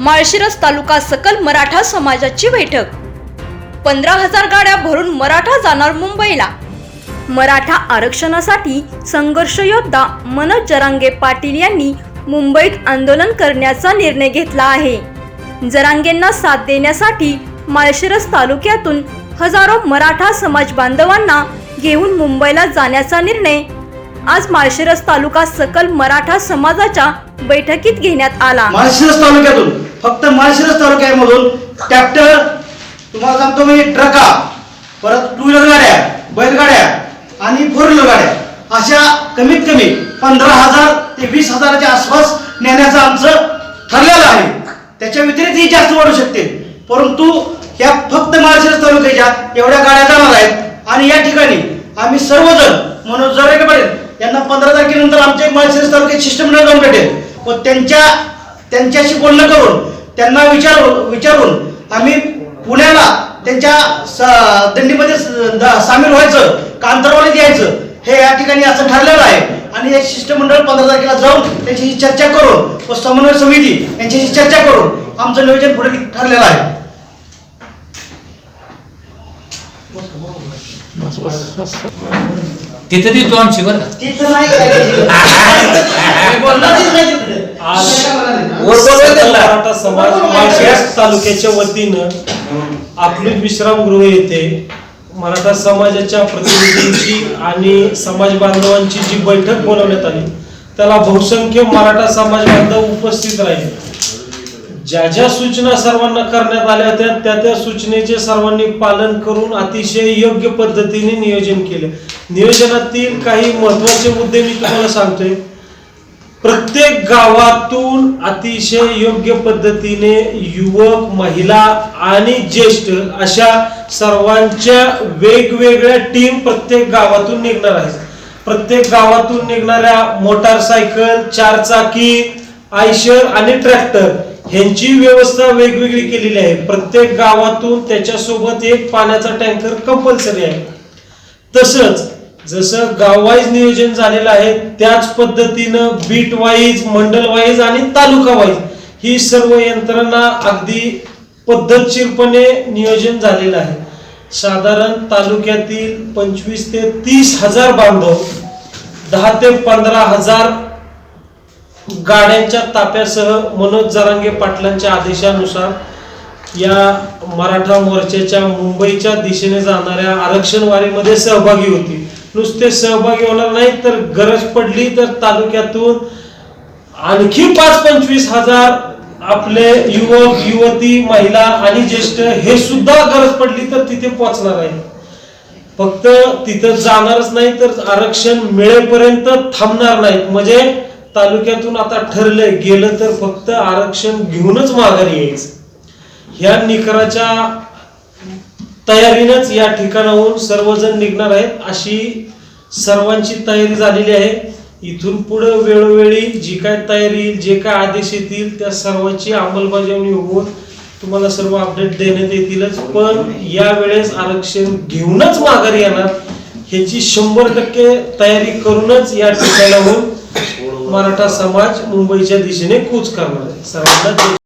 माळशिरस तालुका सकल मराठा समाजाची बैठक. पंधरा हजार गाड्या भरून मराठा जाणार मुंबईला. मराठा आरक्षणासाठी संघर्ष योद्धा मनोज जरांगे पाटील यांनी मुंबईत आंदोलन करण्याचा निर्णय घेतला आहे. जरांगेंना साथ देण्यासाठी माळशिरस तालुक्यातून हजारो मराठा समाज बांधवांना घेऊन मुंबईला जाण्याचा निर्णय आज माळशिरस तालुका सकल मराठा समाजाच्या बैठकीत घेण्यात आला. माळशिरस तालुक्यातून फक्त माळशिरस तालुक्यामधून ट्रॅक्टर तुम्हाला सांगतो मी ट्रका परत टू व्हीलर गाड्या बैलगाड्या आणि फोर व्हीलर गाड्या अशा कमीत कमी पंधरा हजार ते वीस हजाराच्या आसपास नेण्याचं आमचं ठरलेलं आहे. त्याच्या व्यतिरिक्त ही जास्त वाढू शकते. परंतु या फक्त माळशिरस तालुक्याच्या एवढ्या गाड्या जाणार आहेत आणि या ठिकाणी आम्ही सर्वजण मनोज जराके पाटील यांना पंधरा तारखेनंतर आमच्या माळशिरस तालुक्यात शिष्टमंडळ जाऊन भेटेल. व त्यांच्या त्यांच्याशी बोलणं करून त्यांना विचार विचारून आम्ही पुण्याला त्यांच्या दिंडीमध्ये सामील व्हायचं कांतरवाडीत यायचं हे या ठिकाणी असं ठरलेलं आहे. आणि हे शिष्टमंडळ पंधरा तारखेला जाऊन त्यांच्याशी चर्चा करून व समन्वय समिती यांच्याशी चर्चा करून आमचं नियोजन पुढे ठरलेलं आहे. तिथे ती तू आमची बरं का? तिथं नाही काय बोलणारच नाही तिकडे. आज काय वर बोलवायचं सकल त्यांना. मराठा समाज माळशिरस तालुक्याच्या वतीनं आपली विश्रामगृह येथे मराठा समाजाच्या प्रतिनिधींची आणि समाज बांधवांची जी बैठक बोलवण्यात आली त्याला बहुसंख्य मराठा समाज बांधव उपस्थित राहिले. ज्या ज्या सूचना सर्वांना करण्यात आल्या होत्या त्या त्या सूचनेचे सर्वांनी पालन करून अतिशय योग्य पद्धतीने नियोजन केले. नियोजनातील काही महत्त्वाचे मुद्दे मी तुम्हाला सांगतोय. प्रत्येक गावातून अतिशय योग्य पद्धतीने युवक महिला आणि ज्येष्ठ अशा सर्वांच्या वेगवेगळ्या टीम प्रत्येक गावातून निघणार आहेत. प्रत्येक गावातून निघणाऱ्या मोटारसायकल चारचाकी आयशर आणि ट्रॅक्टर ह्यांची व्यवस्था वेगवेगळी केलेली आहे. प्रत्येक गावातून त्याच्यासोबत एक पाण्याचा टँकर कंपल्सरी आहे. तसंच जसं गाववाईज नियोजन झालेलं आहे त्याच पद्धतीनं बीट वाईज मंडल वाईज आणि तालुका वाईज ही सर्व यंत्रणा अगदी पद्धतशीरपणे नियोजन झालेलं आहे. साधारण तालुक्यातील पंचवीस ते तीस हजार बांधव दहा ते पंधरा हजार गाड्यांच्या ताप्यासह मनोज जरांगे पाटलांच्या आदेशानुसार या मराठा मोर्चाच्या मुंबईच्या दिशेने जाणाऱ्या आरक्षण वारीमध्ये सहभागी होती नुसते सहभागी होणार नाही तर गरज पडली तर तालुक्यातून आणखी पाच पंचवीस हजार आपले युवक युवती महिला आणि ज्येष्ठ हे सुद्धा गरज पडली तर तिथे पोहोचणार आहे फक्त तिथं जाणारच नाही तर आरक्षण मिळेपर्यंत थांबणार नाहीत. म्हणजे तालुक्यातून आता ठरलंय गेलं तर फक्त आरक्षण घेऊनच माघारी यायचं. ह्या निकराच्या तयारीनंच या ठिकाणाहून सर्वजण निघणार आहेत अशी सर्वांची तयारी झालेली आहे. इथून पुढे वेळोवेळी जी काय तयारी येईल जे काय आदेश येतील त्या सर्वांची अंमलबजावणी होऊन तुम्हाला सर्व अपडेट देण्यात येतीलच. पण यावेळेस आरक्षण घेऊनच माघारी येणार ह्याची शंभर टक्के तयारी करूनच या ठिकाणाहून मराठा समाज मुंबईच्या दिशेने कूच करणार आहे. सर्वांना